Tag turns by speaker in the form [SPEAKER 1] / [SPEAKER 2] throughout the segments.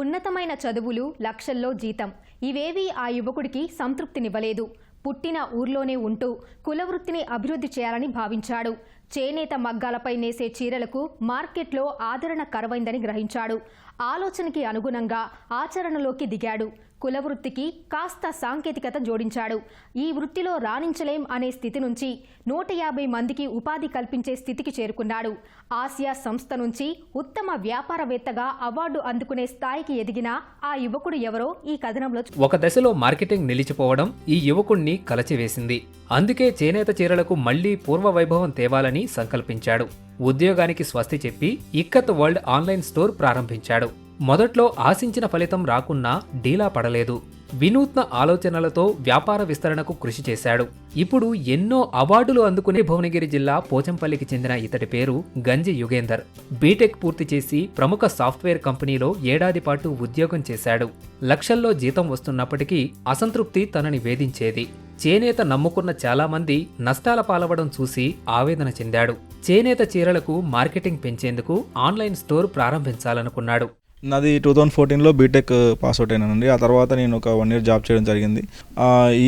[SPEAKER 1] ఉన్నతమైన చదువులు లక్షల్లో జీతం. ఇవేవీ ఆ యువకుడికి సంతృప్తినివ్వలేదు. పుట్టిన ఊర్లోనే ఉంటూ కులవృత్తిని అభివృద్ధి చేయాలని భావించాడు. చేనేత మగ్గాలపై నేసే చీరలకు మార్కెట్లో ఆదరణ కరవైందని గ్రహించాడు. ఆలోచనకి అనుగుణంగా ఆచరణలోకి దిగాడు. కులవృత్తికి కాస్త సాంకేతికత జోడించాడు. ఈ వృత్తిలో రాణించలేం అనే స్థితి నుంచి నూట యాభై మందికి ఉపాధి కల్పించే స్థితికి చేరుకున్నాడు. ఆసియా సంస్థ నుంచి ఉత్తమ వ్యాపారవేత్తగా అవార్డు అందుకునే స్థాయికి ఎదిగిన ఆ యువకుడు ఎవరో ఈ కథనంలో
[SPEAKER 2] ఒక దశలో మార్కెటింగ్ నిలిచిపోవడం ఈ యువకుణ్ణి కలచివేసింది. అందుకే చేనేత చీరలకు మళ్ళీ పూర్వ వైభవం తేవాలని సంకల్పించాడు. ఉద్యోగానికి స్వస్తి చెప్పి ఇక్కత్ వరల్డ్ ఆన్లైన్ స్టోర్ ప్రారంభించాడు. మొదట్లో ఆశించిన ఫలితం రాకున్నా డీలా పడలేదు. వినూత్న ఆలోచనలతో వ్యాపార విస్తరణకు కృషి చేశాడు. ఇప్పుడు ఎన్నో అవార్డులు అందుకునే భువనగిరి జిల్లా పోచంపల్లికి చెందిన ఇతడి పేరు గంజి యుగేందర్. బీటెక్ పూర్తి చేసి ప్రముఖ సాఫ్ట్వేర్ కంపెనీలో ఏడాది పాటు ఉద్యోగం చేశాడు. లక్షల్లో జీతం వస్తున్నప్పటికీ అసంతృప్తి తనని వేధించేది. చేనేత నమ్ముకున్న చాలామంది నష్టాల పాలవడం చూసి ఆవేదన చెందాడు. చేనేత చీరలకు మార్కెటింగ్ పెంచేందుకు ఆన్లైన్ స్టోర్ ప్రారంభించాలనుకున్నాడు.
[SPEAKER 3] నాది టూ థౌజండ్ ఫోర్టీన్లో బీటెక్ పాస్ అవుట్ అయినానండి. ఆ తర్వాత నేను ఒక వన్ ఇయర్ జాబ్ చేయడం జరిగింది.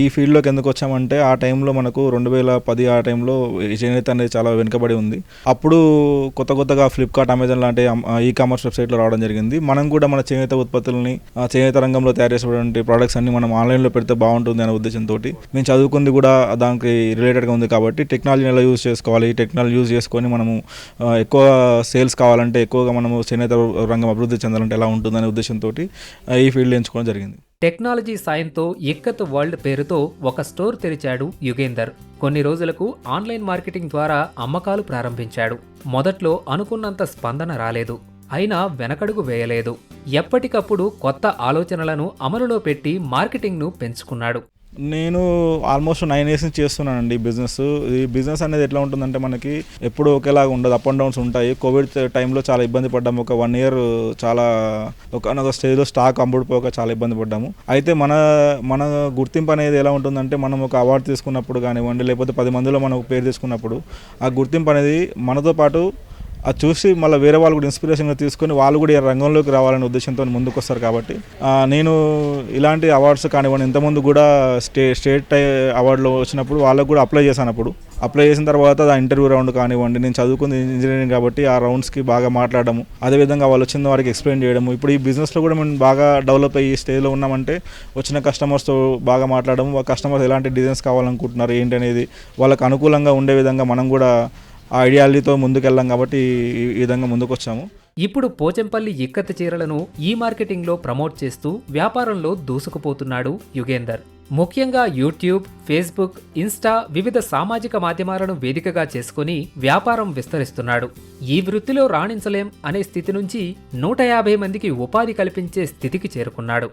[SPEAKER 3] ఈ ఫీల్డ్లోకి ఎందుకు వచ్చామంటే ఆ టైంలో మనకు రెండు వేల పది ఆ టైంలో చేనేత అనేది చాలా వెనుకబడి ఉంది. అప్పుడు కొత్త కొత్తగా ఫ్లిప్కార్ట్ అమెజాన్ లాంటి ఈ కామర్స్ వెబ్సైట్లో రావడం జరిగింది. మనం కూడా మన చేనేత ఉత్పత్తులని చేనేత రంగంలో తయారు చేసేటువంటి ప్రోడక్ట్స్ అన్ని మనం ఆన్లైన్లో పెడితే బాగుంటుంది అనే ఉద్దేశంతో మేము చదువుకుంది కూడా దానికి రిలేటెడ్గా ఉంది కాబట్టి టెక్నాలజీని ఎలా యూజ్ చేసుకోవాలి ఈ టెక్నాలజీ యూజ్ చేసుకొని మనము ఎక్కువ సేల్స్ కావాలంటే ఎక్కువగా మనము చేనేత రంగం అభివృద్ధి చెందాలి పొందాలంటే ఎలా ఉంటుందనే ఉద్దేశంతో ఈ ఫీల్డ్ ఎంచుకోవడం జరిగింది.
[SPEAKER 2] టెక్నాలజీ సాయంతో ఇక్కత్ వరల్డ్ పేరుతో ఒక స్టోర్ తెరిచాడు యుగేందర్. కొన్ని రోజులకు ఆన్లైన్ మార్కెటింగ్ ద్వారా అమ్మకాలు ప్రారంభించాడు. మొదట్లో అనుకున్నంత స్పందన రాలేదు. అయినా వెనకడుగు వేయలేదు. ఎప్పటికప్పుడు కొత్త ఆలోచనలను అమలులో పెట్టి మార్కెటింగ్ను పెంచుకున్నాడు.
[SPEAKER 3] నేను ఆల్మోస్ట్ నైన్ ఇయర్స్ నుంచి చేస్తున్నానండి ఈ బిజినెస్ ఈ బిజినెస్ అనేది ఎట్లా ఉంటుందంటే మనకి ఎప్పుడు ఒకేలాగా ఉండదు. అప్ అండ్ డౌన్స్ ఉంటాయి. కోవిడ్ టైంలో చాలా ఇబ్బంది పడ్డాము. ఒక వన్ ఇయర్ చాలా ఒక స్టేజ్లో స్టాక్ అమ్ముడుపోక చాలా ఇబ్బంది పడ్డాము. అయితే మన మన గుర్తింపు అనేది ఎలా ఉంటుందంటే మనం ఒక అవార్డు తీసుకున్నప్పుడు కానివ్వండి లేకపోతే పది మందిలో మనం పేరు తీసుకున్నప్పుడు ఆ గుర్తింపు అనేది మనతో పాటు అది చూసి మళ్ళీ వేరే వాళ్ళు కూడా ఇన్స్పిరేషన్గా తీసుకొని వాళ్ళు కూడా ఈ రంగంలోకి రావాలనే ఉద్దేశంతో ముందుకు వస్తారు కాబట్టి నేను ఇలాంటి అవార్డ్స్ కానివ్వండి ఇంతకుముందు కూడా స్టే స్టేట్ టై అవార్డులో వచ్చినప్పుడు వాళ్ళకు కూడా అప్లై చేశాను అప్పుడు. అప్లై చేసిన తర్వాత ఆ ఇంటర్వ్యూ రౌండ్ కానివ్వండి నేను చదువుకుంది ఇంజనీరింగ్ కాబట్టి ఆ రౌండ్స్కి బాగా మాట్లాడము. అదేవిధంగా వాళ్ళు వచ్చిన వారికి ఎక్స్ప్లెయిన్ చేయడము. ఇప్పుడు ఈ బిజినెస్లో కూడా మేము బాగా డెవలప్ అయ్యి స్టేజ్లో ఉన్నామంటే వచ్చిన కస్టమర్స్తో బాగా మాట్లాడము. కస్టమర్స్ ఎలాంటి డిజైన్స్ కావాలనుకుంటున్నారు ఏంటి అనేది వాళ్ళకి అనుకూలంగా ఉండే విధంగా మనం కూడా ఐడియాలజీతో ముందుకెళ్ళాం కాబట్టి ఈ- విధంగా ముందుకు వచ్చాము
[SPEAKER 2] ఇప్పుడు పోచంపల్లి ఇక్కత్ చీరలను ఈ మార్కెటింగ్లో ప్రమోట్ చేస్తూ వ్యాపారంలో దూసుకుపోతున్నాడు యుగేందర్. ముఖ్యంగా యూట్యూబ్ ఫేస్బుక్ ఇన్స్టా వివిధ సామాజిక మాధ్యమాలను వేదికగా చేసుకుని వ్యాపారం విస్తరిస్తున్నాడు. ఈ వృత్తిలో రాణించలేం అనే స్థితి నుంచి నూట యాభై మందికి ఉపాధి కల్పించే స్థితికి చేరుకున్నాడు.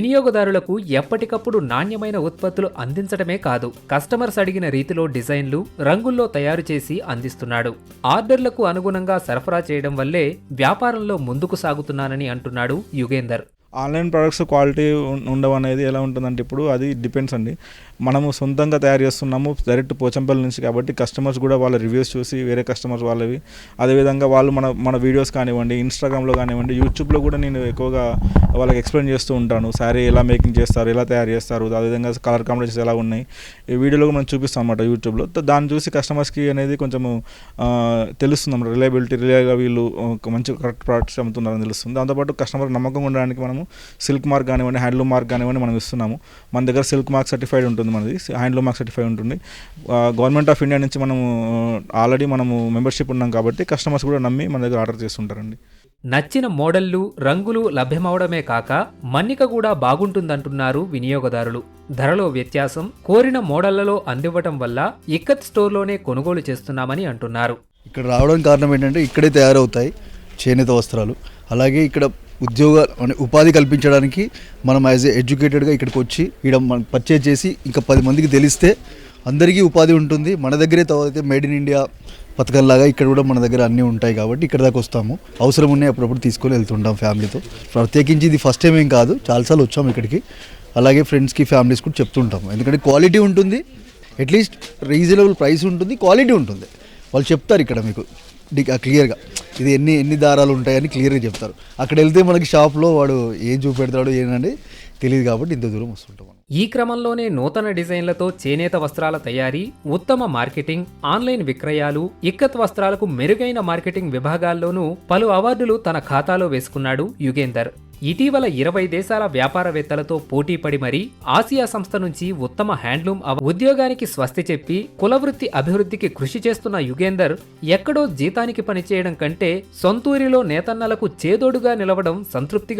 [SPEAKER 2] వినియోగదారులకు ఎప్పటికప్పుడు నాణ్యమైన ఉత్పత్తులు అందించడమే కాదు కస్టమర్స్ అడిగిన రీతిలో డిజైన్లు రంగుల్లో తయారు చేసి అందిస్తున్నాడు. ఆర్డర్లకు అనుగుణంగా సరఫరా చేయడం వల్లే వ్యాపారంలో ముందుకు సాగుతున్నానని అంటున్నాడు యుగేందర్.
[SPEAKER 3] ఆన్లైన్ ప్రొడక్ట్స్ క్వాలిటీ ఉండవనేది ఉండవు అనేది ఎలా ఉంటుందంటే ఇప్పుడు అది డిపెండ్స్ అండి. మనము సొంతంగా తయారు చేస్తున్నాము డైరెక్ట్ పోచంపల్లి నుంచి కాబట్టి కస్టమర్స్ కూడా వాళ్ళ రివ్యూస్ చూసి వేరే కస్టమర్స్ వాళ్ళవి. అదేవిధంగా వాళ్ళు మన మన వీడియోస్ కానివ్వండి ఇన్స్టాగ్రామ్లో కానివ్వండి యూట్యూబ్లో కూడా నేను ఎక్కువగా వాళ్ళకి ఎక్స్ప్లెయిన్ చేస్తూ ఉంటాను. శారీ ఎలా మేకింగ్ చేస్తారు ఎలా తయారు చేస్తారు అదేవిధంగా కలర్ కాంబినేషన్స్ ఎలా ఉన్నాయి? ఈ వీడియోలో మనం చూపిస్తాం అన్నమాట యూట్యూబ్లో దాన్ని చూసి కస్టమర్స్కి అనేది కొంచెము తెలుస్తుంది అన్నమాట. రిలయబిలిటీ రిలయగా వీళ్ళు ఒక మంచి కరెక్ట్ ప్రొడక్ట్స్ అమ్ముతున్నారని తెలుస్తుంది. దాంతోపాటు కస్టమర్ నమ్మకం ఉండడానికి మనము సిల్క్ మార్క్ కానివ్వండి హ్యాండ్లూమ్ మార్క్ కానివ్వండి మనం ఇస్తున్నాము. మన దగ్గర సిల్క్ మార్క్ సర్టిఫైడ్ ఉంటుంది. మనది. హ్యాండ్లూమ్ మార్క్ సర్టిఫైడ్ ఉంటుంది గవర్నమెంట్ ఆఫ్ ఇండియా నుంచి మనము ఆల్రెడీ మనము మెంబర్షిప్ ఉన్నాం కాబట్టి కస్టమర్స్ కూడా నమ్మి మన దగ్గర ఆర్డర్ చేస్తుంటారండి.
[SPEAKER 2] నచ్చిన మోడళ్ళు రంగులు లభ్యమవడమే కాక మన్నిక కూడా బాగుంటుందంటున్నారు వినియోగదారులు. ధరలో వ్యత్యాసం కోరిన మోడళ్ళలో అందివ్వటం వల్ల ఇక్కత్ స్టోర్లోనే కొనుగోలు చేస్తున్నామని అంటున్నారు.
[SPEAKER 4] ఇక్కడ రావడానికి కారణం ఏంటంటే ఇక్కడే తయారవుతాయి చేనేత వస్త్రాలు. అలాగే ఇక్కడ ఉద్యోగ అంటే ఉపాధి కల్పించడానికి మనం యాజ్ ఏ ఎడ్యుకేటెడ్గా ఇక్కడికి వచ్చి ఇక్కడ మనం పర్చేజ్ చేసి ఇంకా పది మందికి తెలిస్తే అందరికీ ఉపాధి ఉంటుంది. మన దగ్గరే అయితే మేడ్ ఇన్ ఇండియా పథకంలాగా ఇక్కడ కూడా మన దగ్గర అన్నీ ఉంటాయి కాబట్టి ఇక్కడ దాకా వస్తాము. అవసరం ఉన్నాయి అప్పుడప్పుడు తీసుకొని వెళ్తుంటాం ఫ్యామిలీతో ప్రత్యేకించి ఇది ఫస్ట్ టైం ఏం కాదు. చాలాసార్లు వచ్చాము ఇక్కడికి. అలాగే ఫ్రెండ్స్కి ఫ్యామిలీస్ కూడా చెప్తుంటాం ఎందుకంటే క్వాలిటీ ఉంటుంది. అట్లీస్ట్ రీజనబుల్ ప్రైస్ ఉంటుంది క్వాలిటీ ఉంటుంది. వాళ్ళు చెప్తారు ఇక్కడ మీకు. క్లియర్గా. ఇది ఎన్ని ఎన్ని దారాలు ఉంటాయని క్లియర్గా చెప్తారు. అక్కడ వెళ్తే మనకి షాప్లో వాడు ఏం చూపెడతాడు ఏంటంటే తెలియదు కాబట్టి ఇంత దూరం వస్తుంటాం
[SPEAKER 2] ఈ క్రమంలోనే నూతన డిజైన్లతో చేనేత వస్త్రాల తయారీ ఉత్తమ మార్కెటింగ్ ఆన్లైన్ విక్రయాలు ఇక్కత్ వస్త్రాలకు మెరుగైన మార్కెటింగ్ విభాగాల్లోనూ పలు అవార్డులు తన ఖాతాలో వేసుకున్నాడు యుగేందర్. ఇటీవల ఇరవై దేశాల వ్యాపారవేత్తలతో పోటీపడి మరీ ఆసియా సంస్థ నుంచి ఉత్తమ హ్యాండ్లూమ్ అవ- ఉద్యోగానికి స్వస్తి చెప్పి కులవృత్తి అభివృద్ధికి కృషి చేస్తున్న యుగేందర్ ఎక్కడో జీతానికి పనిచేయడం కంటే సొంతూరిలో నేతన్నలకు చేదోడుగా నిలవడం సంతృప్తిగా